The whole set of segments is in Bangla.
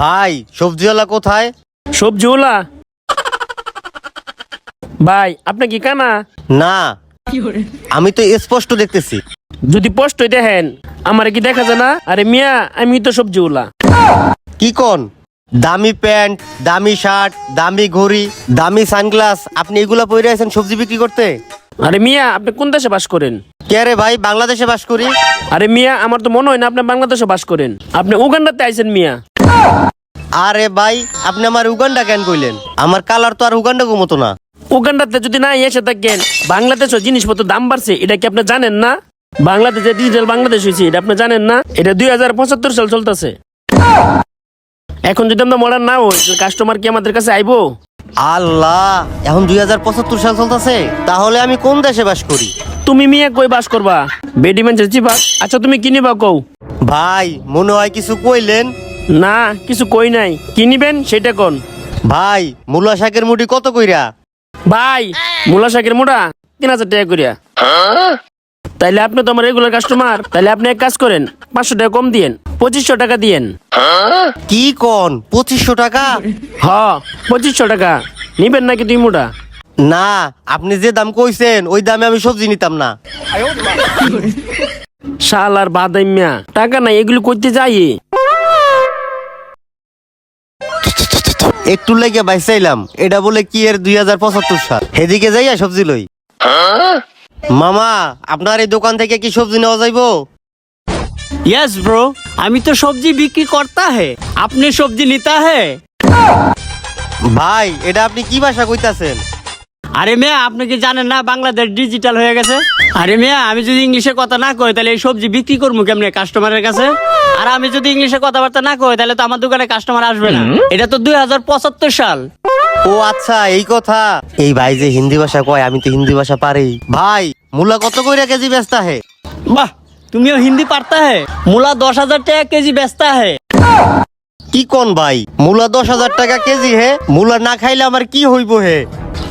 ভাই সবজিওয়ালা কোথায়? সবজিওয়ালা? ভাই আপনি কি কানা? না আমি তো স্পষ্ট দেখতেছি। যদি পোস্ট দেখেন আমার কি দেখা যায় না? আরে মিয়া আমি তো সবজিওয়ালা। কি কোন? দামি প্যান্ট দামি শার্ট দামি ঘড়ি দামি সানগ্লাস আপনি এগুলা পরে আছেন সবজি বিক্রি করতে? আরে মিয়া আপনি কোন দেশে বাস করেন? কে রে ভাই বাংলাদেশে বাস করি? আরে মিয়া আমার তো মনে হয় না আপনি বাংলাদেশে বাস করেন। আপনি উগান্ডাতে আইছেন মিয়া। আরে ভাই আপনি আমার উগান্ডা কেন কইলেন? আমার কালার তো আর উগান্ডা মতো না। উগান্ডাতে যদি না এসে থাকেন বাংলাদেশও জিনিসপত্র দাম বাড়ছে এটা কি আপনি জানেন না? বাংলাদেশে ডিজিটাল বাংলাদেশ হয়েছে এটা আপনি জানেন না? এটা দুই হাজার পঁচাত্তর সাল চলতেছে। এখন যদি আমরা মডার্ন না হই কাস্টমার কি আমাদের কাছে আইবো? আল্লাহ এখন দুই হাজার পঁচাত্তর সাল চলতেছে তাহলে আমি কোন দেশে বাস করি? তুমি মিয়া কই বাস করবা? বেডি মেনছে চিপা। আচ্ছা তুমি কি নিবা কও? ভাই মনে হয় কিছু কইলেন। না কিছু কই নাই। কি নিবেন সেটা কোন? ভাই মূলা শাকের মুঠি কত কইরা? ভাই মূলা শাকের মোটা তিন হাজার টাকা করিয়া তাইলে আপনি তো আমার রেগুলার কাস্টমার তাইলে আপনি এক কাজ করেন পাঁচশো টাকা কম দিয়েন পঁচিশশো টাকা দিয়েন। কি কোন? পঁচিশশো টাকা? হ পঁচিশশো টাকা। নিবেন নাকি তুই মোটা না আপনি যে দাম কইছেন ওই দামে আমি সবজি নিতাম না শাল আর বাদাইমিয়া টাকা নাই এগুলো করতে যাই একটু লেগে বাইসাইলাম এটা বলে কি এর দুই হাজার পঁচাত্তর সাল সেদিকে যাইয়া সবজি লই মামা আপনার এই দোকান থেকে কি সবজি নেওয়া যাইবো यस ब्रो আমি তো সবজি বিক্রি করতা है আপনি সবজি নিতা है ভাই এটা আপনি কি ভাষা কইতাছেন আরে মেয়া আপনি কি জানেন না বাংলাদেশ ডিজিটাল হয়ে গেছে? আরে মেয়া আমি যদি ইংলিশে কথা না কই তাহলে এই সবজি বিক্রি করব কেমনে কাস্টমারের কাছে? আর আমি যদি ইংলিশে কথাবার্তা না কই তাহলে তো আমার দোকানে কাস্টমার আসবে না। এটা তো দুই হাজার পঁচাত্তর সাল। ও আচ্ছা এই কথা। এই ভাই যে হিন্দি ভাষা কয় আমি তো হিন্দি ভাষা পারি। ভাই মূলা কত কইরা কেজি বেচতা হে? বাহ তুমিও হিন্দি পারতা হে? মূলা দশ হাজার টাকা কেজি বেচতা হে। কি কোন ভাই মূলা দশ হাজার টাকা কেজি হে? মূলা না খাইলে আমার কি হইব হে?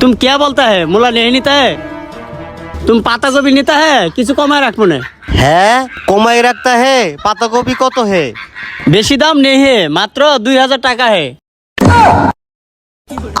तुम क्या बोलता है मूला नहीं नीता है तुम पाता गोभी नीता है কিছু কমায় রাখবো না হ্যাঁ কমাই রাখতা হে পাতাকপি কত হে বেশি দাম নেই হে মাত্র দুই হাজার টাকা হে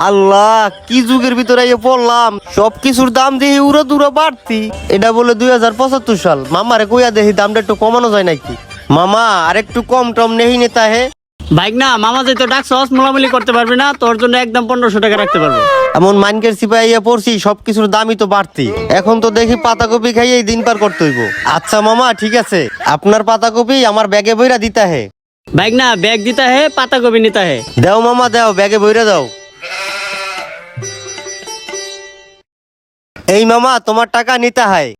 আল্লাহ কি যুগের ভিতরে আইয়ে পড়লাম সব কিছুর দাম দেখি উড়ো দূরে বাড়তি এটা বলে দুই হাজার পঁচাত্তর সাল মামারে কইয়া দেখি দামটা একটু কমানো যায় নাকি মামা আর একটু কম টম নেহি নেতা হে বাইক না মামা যেহেতু ডাক সস মোলামুলি করতে পারবি না তোর জন্য একদম পনেরোশো টাকা রাখতে পারব। এমন মাইনকের সিপাইয়া পড়ছি সব কিছুর দামই তো বাড়তি। এখন তো দেখি পাতাকপি খাইয়েই দিন পার করতে হইব। আচ্ছা মামা ঠিক আছে। আপনার পাতাকপি আমার ব্যাগে বইরা দিতা হে। বাইক না ব্যাগ দিতা হে পাতা গোবি নিতা হে। দেও মামা দেও ব্যাগে বইরা দাও। এই মামা তোমার টাকা নিতে হয়।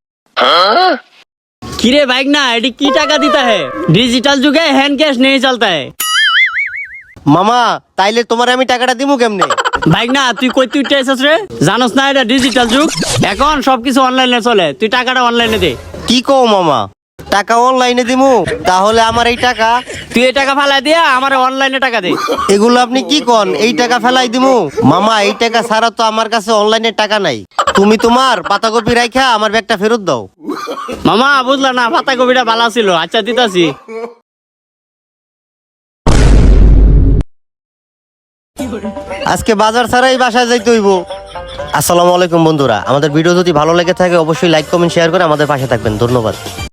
কিরে বাইক না এটি কি টাকা দিতা হে? ডিজিটাল যুগে হ্যান্ড ক্যাশ নেই চলতা। হে মামা তাইলে তোমার আমি টাকাটা দিমু কেমনে? ভাই না তুই কই তুই এসেছ রে? জানোস না এটা ডিজিটাল যুগ? এখন সবকিছু অনলাইনে চলে। তুই টাকাটা অনলাইনে দে। কি কও মামা? টাকা অনলাইনে দিমু? তাহলে আমার এই টাকা? তুই এই টাকা ফালাই দিয়া আমার অনলাইনে টাকা দে। এগুলো আপনি কি কন? এই টাকা ফেলাই দিমু? মামা এই টাকা ছাড়া তো আমার কাছে অনলাইনে টাকা নাই। তুমি তোমার পাতাকপি রাইখা আমার ব্যাগটা ফেরত দাও। মামা বুঝলা না পাতা কবিটা ভালো ছিল। আচ্ছা দিতাছি। আজকে বাজার ছাড়াই বাসায় যাইতে হইব। আসসালামু আলাইকুম বন্ধুরা। আমাদের ভিডিও যদি ভালো লেগে থাকে, অবশ্যই লাইক কমেন্ট শেয়ার করে আমাদের পাশে থাকবেন। ধন্যবাদ।